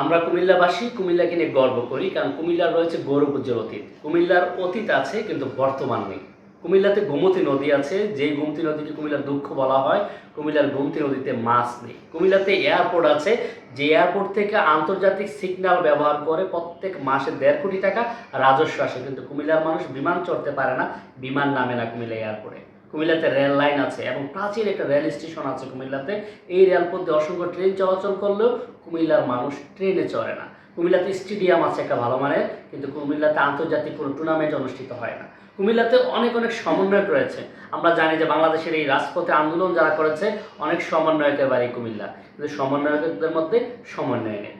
আমরা কুমিল্লাবাসী কুমিল্লাকে নিয়ে গর্ব করি, কারণ কুমিল্লার রয়েছে গৌরব উজ্জ্বল অতীত। কুমিল্লার অতীত আছে, কিন্তু বর্তমান নেই। কুমিল্লাতে গোমতী নদী আছে, যেই গোমতী নদীকে কুমিল্লার দুঃখ বলা হয়, কুমিল্লার গোমতী নদীতে মাছ নেই। কুমিল্লাতে এয়ারপোর্ট আছে, যে এয়ারপোর্ট থেকে আন্তর্জাতিক সিগন্যাল ব্যবহার করে প্রত্যেক মাসে দেড় কোটি টাকা রাজস্ব আসে, কিন্তু কুমিল্লার মানুষ বিমান চড়তে পারে না, বিমান নামে না কুমিল্লা এয়ারপোর্টে। কুমিল্লাতে রেল লাইন আছে এবং প্রাচীন একটা রেল স্টেশন আছে কুমিল্লাতে। এই রেলপথ অসংখ্য ট্রেন চলাচল করলেও কুমিল্লার মানুষ ট্রেনে চড়ে না। কুমিল্লাতে স্টেডিয়াম আছে একটা ভালো মানের, কিন্তু কুমিল্লাতে আন্তর্জাতিক কোনো টুর্নামেন্ট অনুষ্ঠিত হয় না। কুমিল্লাতে অনেক অনেক সমন্বয়ক রয়েছে। আমরা জানি যে বাংলাদেশের এই রাজপথে আন্দোলন যারা করেছে, অনেক সমন্বয়কের বাড়ি কুমিল্লা। কিন্তু সমন্বয়কদের মধ্যে সমন্বয় নেই।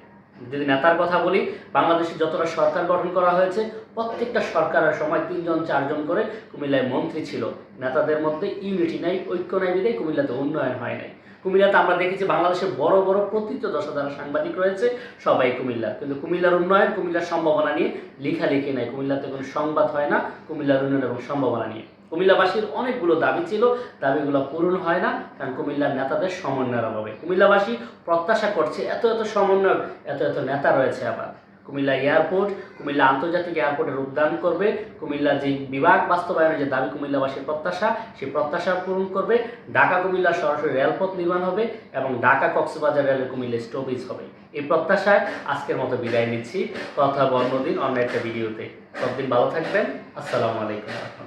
যদি নেতার কথা বলি, বাংলাদেশে যতটা সরকার গঠন করা হয়েছে, প্রত্যেকটা সরকারের সময় তিনজন, চারজন করে কুমিল্লায় মন্ত্রী ছিল। নেতাদের মধ্যে ইউনিটি নাই, ঐক্য নাই বিধে কুমিল্লাতে উন্নয়ন হয় নাই। কুমিল্লাতে আমরা দেখেছি বাংলাদেশের বড় বড় প্রতীত দশা যারা সাংবাদিক রয়েছে সবাই কুমিল্লা। কিন্তু কুমিল্লার উন্নয়ন, কুমিল্লার সম্ভাবনা নিয়ে লেখালেখি নাই। কুমিল্লাতে কোনো সংবাদ হয় না, কুমিল্লার উন্নয়ন এবং সম্ভাবনা নিয়ে। কুমিল্লাবাসীর অনেকগুলো দাবি ছিল। দাবিগুলো পূরণ হয় না, কারণ কুমিল্লার নেতাদের সমন্বয়ের অভাবে। কুমিল্লাবাসী প্রত্যাশা করছে, এত এত সমন্বয় এত এত নেতা রয়েছে আবার। কুমিল্লা এয়ারপোর্ট, কুমিল্লা আন্তর্জাতিক এয়ারপোর্টের উদ্যান করবে। কুমিল্লা যে বিভাগ বাস্তবায়নের যে দাবি, কুমিল্লাবাসীর প্রত্যাশা, সেই প্রত্যাশা পূরণ করবে। ঢাকা কুমিল্লা সরাসরি রেলপথ নির্মাণ হবে এবং ঢাকা কক্সবাজার রেলের কুমিল্লা স্টপেজ হবে। এই প্রত্যাশায় আজকের মতো বিদায় নিচ্ছি। কথা হবে অন্যদিন অন্য একটা ভিডিওতে। সবদিন ভালো থাকবেন। আসসালামু আলাইকুম।